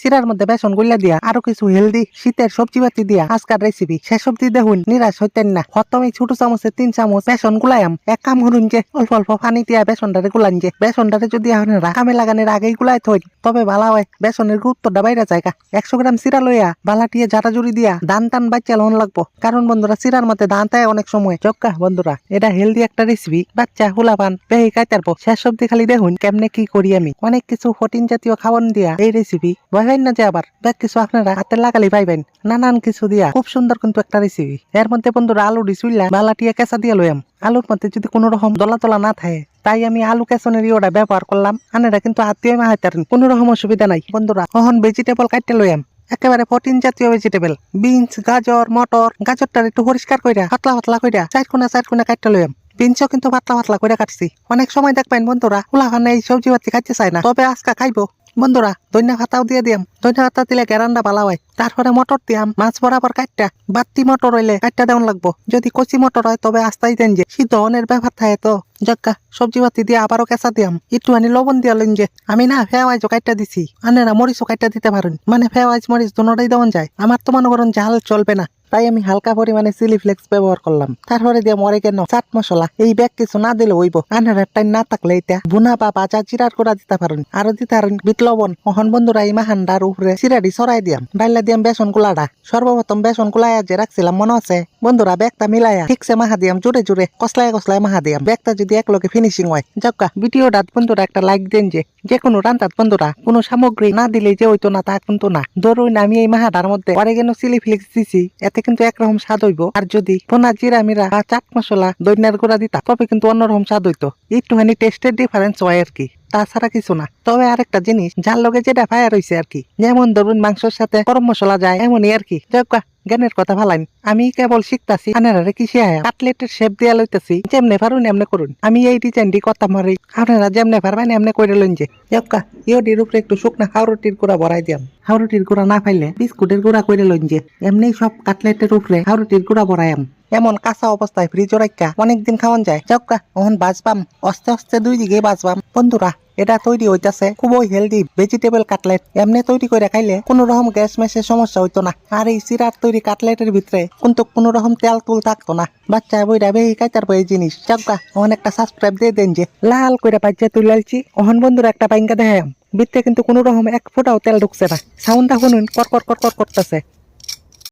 চিরার মধ্যে বেসন গুল্লা দিয়া, আরও কিছু হেলদি শীতের সবজি বাতি দিয়া আজকার রেসিপি শেষ অব্দি দেখুন, নিরাশ হইতেন না। প্রথমে ছোট চামচে তিন চামচ বেসন গুলাইম এক কাম করুন যে, অল্প অল্প পানি দিয়া বেসনটারে গুলান যে। বেসনটারে যদি আপনারা কামে লাগানোর আগেই গুলাই থই, তবে ভালো হয়। বেসনের গুরুত্বটা বাইরে জায়গা একশো গ্রাম চিরা লইয়া বালাটিয়ে জাটা জুড়ি দিয়া দান টান বাচ্চা লন লাগবো। কারণ বন্ধুরা, চিরার মধ্যে দান তাই অনেক সময়। চক্কা, বন্ধুরা, এটা হেলদি একটা রেসিপি বাচ্চা হুলা পান বেহি কাইতারবো শেষ অব্দি খালি দেখুন কেমনে কি করি আমি। অনেক কিছু প্রোটিন জাতীয় খাবার দিয়া এই রেসিপি ভয়বেন না যে আবার। ব্যাগ কিছু আপনারা হাতে লাগালি পাইবেন। নানান কিছু দিয়া। খুব সুন্দর কিন্তু একটা রেসিপি এর মধ্যে বন্ধুরা আলু ডিসুইলা বালাটিয়া কেঁচা দিয়া লইয়াম আলুর মধ্যে যদি কোনো রকম দলা তলা না থাকে, তাই আমি আলু কেসনের ইওটা ব্যবহার করলাম। আনেরা কিন্তু হাতিয়ে মাহাইতারেন কোনো রকম অসুবিধা নাই। বন্ধুরা কখন ভেজিটেবল কাটতে লইয়াম একেবারে প্রোটিন জাতীয় ভেজিটেবল বিনস গাজর, মটর। গাজরটা একটু পরিষ্কার কইরা, পাতলা পাতলা কইরা, চার কোনা চার কোনা কাটতে লইয়াম বিনসও কিন্তু পাতলা পাতলা করে কাটছি। অনেক সময় দেখবেন বন্ধুরা উলাখানে এই সবজি পাতি খাইতে চায় না। তবে আজকা খাইবো। বন্ধুরা দৈন্য ভাতাও দিয়ে দিয়াম। দৈন্য ভাতা দিলে গ্যারান্ডা ভালো হয় তারপরে মটর দিয়াম, মাছ বরাবর কাটটা। বাত্তি মটর হইলে কাটটা দেওয়ান লাগবো। যদি কচি মটর হয়, তবে আস্তাই দেন যে। শীত অনের ব্যাপার থাকে তো। জক্কা সবজি পাতি দিয়ে আবারও কেঁচা দিয়াম। একটু আনি লবণ দিয়া লইন যে। আমি না ফেওয়াইজ কাটটা দিছি। আনেরা মরিচও কাটটা দিতে পারেন। মানে ফেওয়াইজ মরিচ দুটাই দেওয়ান যায়। আমার তো মনে করেন ঝাল চলবে না। তাই আমি হালকা পরিমাণে চিলি ফ্লেক্স ব্যবহার করলাম। তারপরে দিয়ে মরে কেন? চাট মশলা। এই ব্যাগ কিছু না দিলে হইব। আনার টাইম না থাকলে এটা বুনা বা বাজা জিরার করা দিতে পারেন। আরও দিতে পারেন বিট লবণ। মহন বন্ধুরা, এই মাহান্ডার উপরে চিরাডি সরাই দিয়াম। ডাইলা দিয়াম বেসন গুলাডা সর্বপ্রথম বেসন গুলাইয়া যে রাখছিলাম, মনে আছে? বন্ধুরা, ব্যাগটা মিলাইয়া ঠিকছে মাহা দিয়াম জুড়ে জুড়ে কসলায় কসলায় মাহা দিয়াম। ব্যাগটা যদি এক ফিনিশিং হয় যাক্কা ভিডিওটা বন্ধুরা একটা লাইক দেন যে যে কোনো রান্তাত বন্ধুরা, কোনো সামগ্রী না দিলে যে হইতো না, তা কিন্তু না। ধরুন আমি এই মাহাটার মধ্যে অরেগেনো চিলি ফ্লেক্স দিছি, এতে কিন্তু একরকম স্বাদ হইব। আর যদি পোনা জিরা মিরা বা চাট মশলা দৈন্যার গুঁড়া দিতা, তবে কিন্তু অন্যরকম স্বাদ হইতো। একটুখানি টেস্টের ডিফারেন্স হয় আর কি। তাছাড়া কিছু না। তবে আরেকটা জিনিস, যার লগে যেটা ফায়ার হইছে আর কি যেমন ধরুন মাংসের সাথে গরম মশলা যায়, এমনই আর কি জ্ঞানের কথা ভালাইন। আমি কেবল শিখতাছি আনারে কি শিখায় কাটলেটের শেপ দিয়া লইতাছি, যেমনে পারুন, এমনে করুন। আমি এই ডিজাইনটি কথা মারি, আপনারা যেমনে পারবেন, এমনে করে লইন যে। যাক্কা ইয়ডির উপরে একটু শুকনা হাওরুটির গুঁড়া ভরাই দিয়াম। হাওরুটির গুঁড়া না পাইলে বিস্কুটের গুঁড়া করে লইন যে। এমনি সব কাটলেটের উপরে হাওরুটির গুঁড়া ভরাইম এমন কাঁচা অবস্থায় ফ্রিজ রাখা অনেকদিন খাওয়ান যায়। যাক্কা ওহন বাজবাম আস্তে আস্তে দুই দিকে বাজবাম বন্ধুরা, এটা তৈরি হইতাছে খুবই হেলদি ভেজিটেবল কাটলেট এমনি তৈরি করে খাইলে কোনো রকম গ্যাস ম্যাসের সমস্যা হইতো না। আর এই সিরার তৈরি কাটলেটের ভিতরে কিন্তু কোনো রকম তেল তুল থাকতো না। বাচ্চা বইরা বেহি খাইতার বই জিনিস। যাক্কা ওহন একটা সাবস্ক্রাইব দিয়ে দেন যে লাল করে বাচ্চা তুলালছি ওহন বন্ধুরা একটা পাইঙ্কা দেখাম ভিতরে কিন্তু কোনো রকম এক ফোঁটাও তেল ঢুকছে না। সাউন্ডটা শুনুন, কর কর কর কর, করতেছে।